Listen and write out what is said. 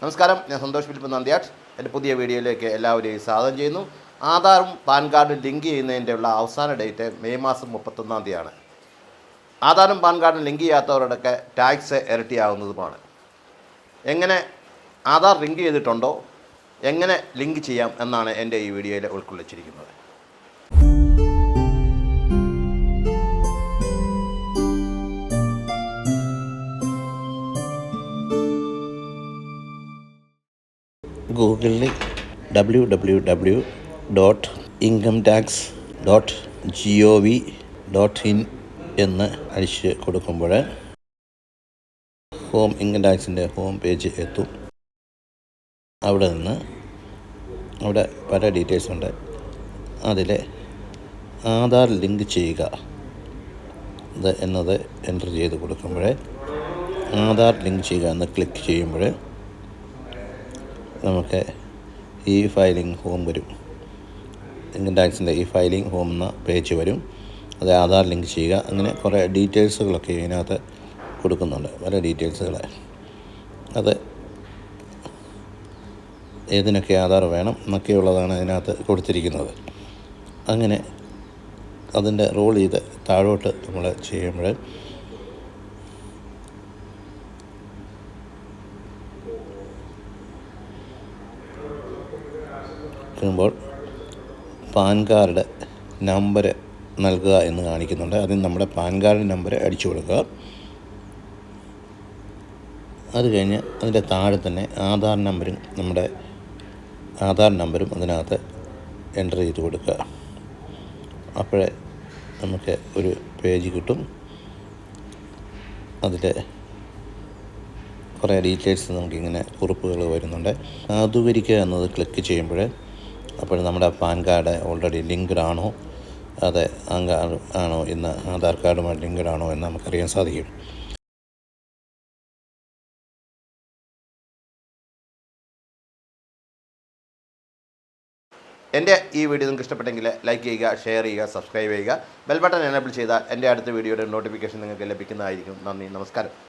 നമസ്കാരം ഞാൻ സന്തോഷ് ഫിലിപ്പ് നന്ദിയാട്ട്. എന്റെ പുതിയ വീഡിയോയിലേക്ക് എല്ലാവരെയും സ്വാഗതം ചെയ്യുന്നു. ആധാറും പാൻ കാർഡും ലിങ്ക് ചെയ്യുന്നതിന്റെ ഉള്ള അവസാന ഡേറ്റ് മെയ് മാസം മുപ്പത്തൊന്നാം തീയതിയാണ്. ആധാറും പാൻ കാർഡും ലിങ്ക് ചെയ്യാത്തവരുടെയൊക്കെ ടാക്സ് ഇരട്ടിയാവുന്നതുമാണ്. എങ്ങനെ ആധാർ ലിങ്ക് ചെയ്തിട്ടുണ്ടോ? എങ്ങനെ ലിങ്ക് ചെയ്യാം എന്നാണ് എന്റെ ഈ വീഡിയോയിൽ ഉൾക്കൊള്ളിച്ചിരിക്കുന്നത്. ഗൂഗിളിൽ W W W dot income tax dot G O V dot in എന്ന് അടിച്ച് കൊടുക്കുമ്പോൾ ഹോം ഇൻകം ടാക്സിന്റെ ഹോം പേജ് എത്തും. അവിടെ നിന്ന് അവിടെ പല ഡീറ്റെയിൽസ് ഉണ്ട്. അതിൽ ആധാർ ലിങ്ക് ചെയ്യുക. എന്നത് എന്റർ ചെയ്ത് കൊടുക്കുമ്പോൾ ആധാർ ലിങ്ക് ചെയ്യുക എന്ന് ക്ലിക്ക് ചെയ്യുമ്പോൾ നമുക്ക് ഈ ഫയലിംഗ് ഹോം വരും. ഇൻകം ടാക്സിന്റെ ഈ ഫയലിംഗ് ഹോം എന്ന പേജ് വരും. അത് ആധാർ ലിങ്ക് ചെയ്യുക. അങ്ങനെ കുറേ ഡീറ്റെയിൽസുകളൊക്കെ ഇതിനകത്ത് കൊടുക്കുന്നുണ്ട്. പല ഡീറ്റെയിൽസുകൾ അത് ഏതിനൊക്കെ ആധാർ വേണം എന്നൊക്കെയുള്ളതാണ് അതിനകത്ത് കൊടുത്തിരിക്കുന്നത്. അങ്ങനെ അതിന്റെ റോൾ ചെയ്ത് താഴോട്ട് നമ്മൾ ചെയ്യുമ്പോൾ ചെയ്യുമ്പോൾ പാൻ കാർഡ് നമ്പർ നൽകുക എന്ന് കാണിക്കുന്നുണ്ട്. അതിന് നമ്മുടെ പാൻ കാർഡ് നമ്പർ അടിച്ചു കൊടുക്കുക. അത് കഴിഞ്ഞ് അതിന്റെ താഴെ തന്നെ ആധാർ നമ്പരും നമ്മുടെ ആധാർ നമ്പരും അതിനകത്ത് എന്റർ ചെയ്ത് കൊടുക്കുക. അപ്പോഴേ നമുക്ക് ഒരു പേജ് കിട്ടും. അതിൽ കുറേ ഡീറ്റെയിൽസ് നമുക്കിങ്ങനെ കുറിപ്പുകൾ വരുന്നുണ്ട്. ആധുകരിക്കുക എന്നത് ക്ലിക്ക് ചെയ്യുമ്പോൾ അപ്പോൾ നമ്മുടെ പാൻ കാർഡ് ഓൾറെഡി ലിങ്ക്ഡ് ആണോ അത് ആണോ എന്ന് ആധാർ കാർഡുമായി ലിങ്ക്ഡ് ആണോ എന്ന് നമുക്കറിയാൻ സാധിക്കും. എന്റെ ഈ വീഡിയോ നിങ്ങൾക്ക് ഇഷ്ടപ്പെട്ടെങ്കിൽ ലൈക്ക് ചെയ്യുക ഷെയർ ചെയ്യുക സബ്സ്ക്രൈബ് ചെയ്യുക. ബെൽ ബട്ടൺ എനേബിൾ ചെയ്താൽ എന്റെ അടുത്ത വീഡിയോയുടെ നോട്ടിഫിക്കേഷൻ നിങ്ങൾക്ക് ലഭിക്കുന്നതായിരിക്കും. നന്ദി നമസ്കാരം.